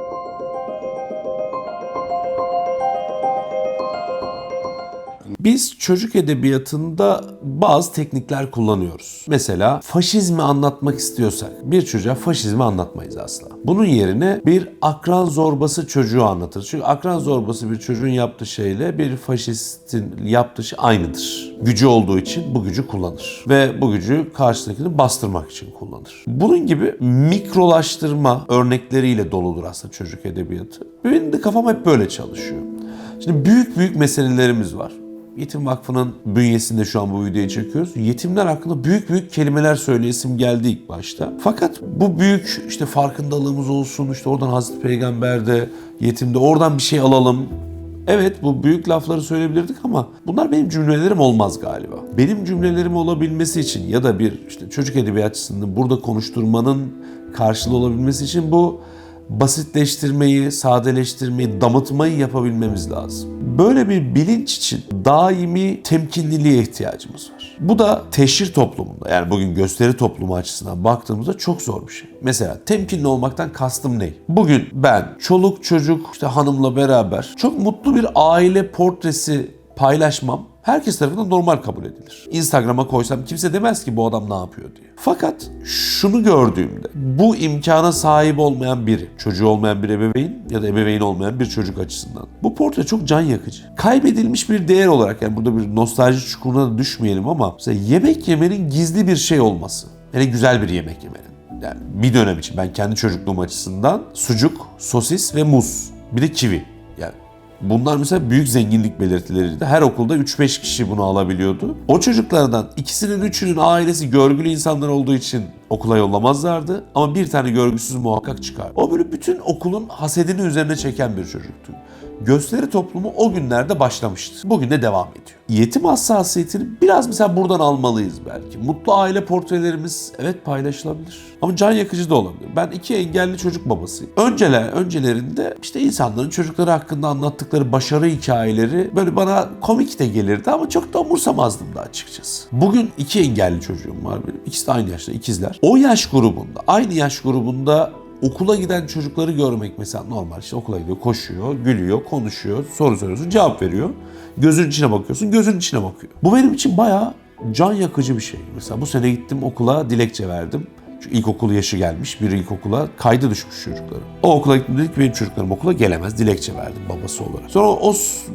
Thank you. Biz çocuk edebiyatında bazı teknikler kullanıyoruz. Mesela faşizmi anlatmak istiyorsak bir çocuğa faşizmi anlatmayız asla. Bunun yerine bir akran zorbası çocuğu anlatırız. Çünkü akran zorbası bir çocuğun yaptığı şeyle bir faşistin yaptığı şey aynıdır. Gücü olduğu için bu gücü kullanır. Ve bu gücü karşıdakini bastırmak için kullanır. Bunun gibi mikrolaştırma örnekleriyle doludur aslında çocuk edebiyatı. Benim de kafam hep böyle çalışıyor. Şimdi büyük büyük meselelerimiz var. Yetim Vakfı'nın bünyesinde şu an bu videoyu çekiyoruz. Yetimler hakkında büyük büyük kelimeler söyleyesim geldi ilk başta. Fakat bu büyük işte farkındalığımız olsun, işte oradan Hazreti Peygamber'de, yetimde oradan bir şey alalım. Evet bu büyük lafları söyleyebilirdik ama bunlar benim cümlelerim olmaz galiba. Benim cümlelerim olabilmesi için ya da bir işte çocuk edebiyatçısını burada konuşturmanın karşılığı olabilmesi için bu basitleştirmeyi, sadeleştirmeyi, damıtmayı yapabilmemiz lazım. Böyle bir bilinç için daimi temkinliliğe ihtiyacımız var. Bu da teşhir toplumunda yani bugün gösteri toplumu açısından baktığımızda çok zor bir şey. Mesela temkinli olmaktan kastım ne? Bugün ben çoluk çocuk işte hanımla beraber çok mutlu bir aile portresi paylaşmam herkes tarafından normal kabul edilir. Instagram'a koysam kimse demez ki bu adam ne yapıyor diye. Fakat şunu gördüğümde bu imkana sahip olmayan biri, çocuğu olmayan bir ebeveyn ya da ebeveyn olmayan bir çocuk açısından bu portre çok can yakıcı. Kaybedilmiş bir değer olarak yani burada bir nostalji çukuruna da düşmeyelim ama mesela yemek yemenin gizli bir şey olması. Yani güzel bir yemek yemenin. Yani bir dönem için ben kendi çocukluğum açısından sucuk, sosis ve muz. Bir de kivi. Bunlar mesela büyük zenginlik belirtileriydi. Her okulda 3-5 kişi bunu alabiliyordu. O çocuklardan ikisinin üçünün ailesi görgülü insanlar olduğu için okula yollamazlardı. Ama bir tane görgüsüz muhakkak çıkar. O böyle bütün okulun hasedini üzerine çeken bir çocuktu. Gösteri toplumu o günlerde başlamıştı. Bugün de devam ediyor. Yetim hassasiyetini biraz mesela buradan almalıyız belki. Mutlu aile portrelerimiz evet paylaşılabilir. Ama can yakıcı da olabilir. Ben iki engelli çocuk babasıyım. Önceler, öncelerinde işte insanların çocukları hakkında anlattıkları başarı hikayeleri böyle bana komik de gelirdi ama çok da umursamazdım da açıkçası. Bugün iki engelli çocuğum var benim. İkisi de aynı yaşta, ikizler. O yaş grubunda, aynı yaş grubunda okula giden çocukları görmek mesela normal işte okula gidiyor, koşuyor, gülüyor, konuşuyor, soru soruyorsun, cevap veriyor. Gözün içine bakıyorsun, gözün içine bakıyor. Bu benim için bayağı can yakıcı bir şey. Mesela bu sene gittim okula dilekçe verdim. Çünkü ilkokul yaşı gelmiş bir ilkokula kaydı düşmüş çocukları. O okula gittim dedik ki benim çocuklarım okula gelemez. Dilekçe verdim babası olarak. Sonra o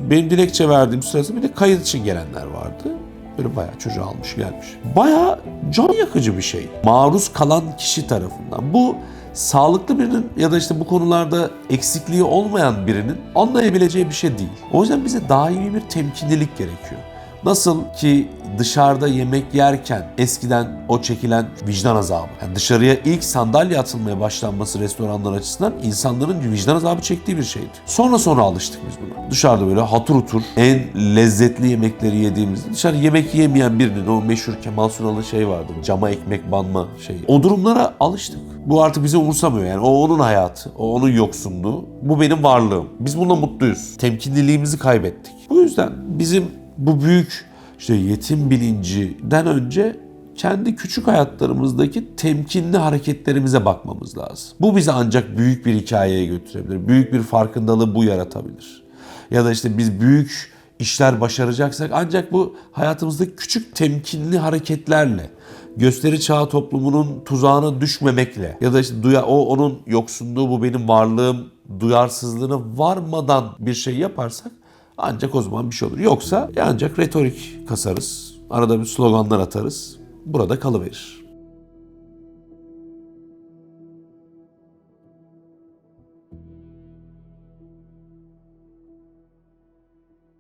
benim dilekçe verdiğim sırasında bir de kayıt için gelenler vardı. Böyle bayağı çocuğu almış gelmiş. Bayağı can yakıcı bir şey. Maruz kalan kişi tarafından. Bu sağlıklı birinin ya da işte bu konularda eksikliği olmayan birinin anlayabileceği bir şey değil. O yüzden bize daimi bir temkinlilik gerekiyor. Nasıl ki dışarıda yemek yerken eskiden o çekilen vicdan azabı. Yani dışarıya ilk sandalye atılmaya başlanması restoranlar açısından insanların vicdan azabı çektiği bir şeydi. Sonra sonra alıştık biz buna. Dışarıda böyle hatır otur en lezzetli yemekleri yediğimizde dışarı yemek yemeyen birinin o meşhur Kemal Sunal'ın şey vardı. Cama ekmek banma şeyi. O durumlara alıştık. Bu artık bizi umursamıyor yani. O onun hayatı, o onun yoksunluğu. Bu benim varlığım. Biz bununla mutluyuz. Temkinliliğimizi kaybettik. Bu yüzden bizim bu büyük işte yetim bilincinden önce kendi küçük hayatlarımızdaki temkinli hareketlerimize bakmamız lazım. Bu bizi ancak büyük bir hikayeye götürebilir. Büyük bir farkındalığı bu yaratabilir. Ya da işte biz büyük işler başaracaksak ancak bu hayatımızdaki küçük temkinli hareketlerle gösteri çağı toplumunun tuzağına düşmemekle ya da işte duya, o onun yoksunluğu bu benim varlığım duyarsızlığına varmadan bir şey yaparsak ancak o zaman bir şey olur. Yoksa ancak retorik kasarız. Arada bir sloganlar atarız. Burada kalıverir.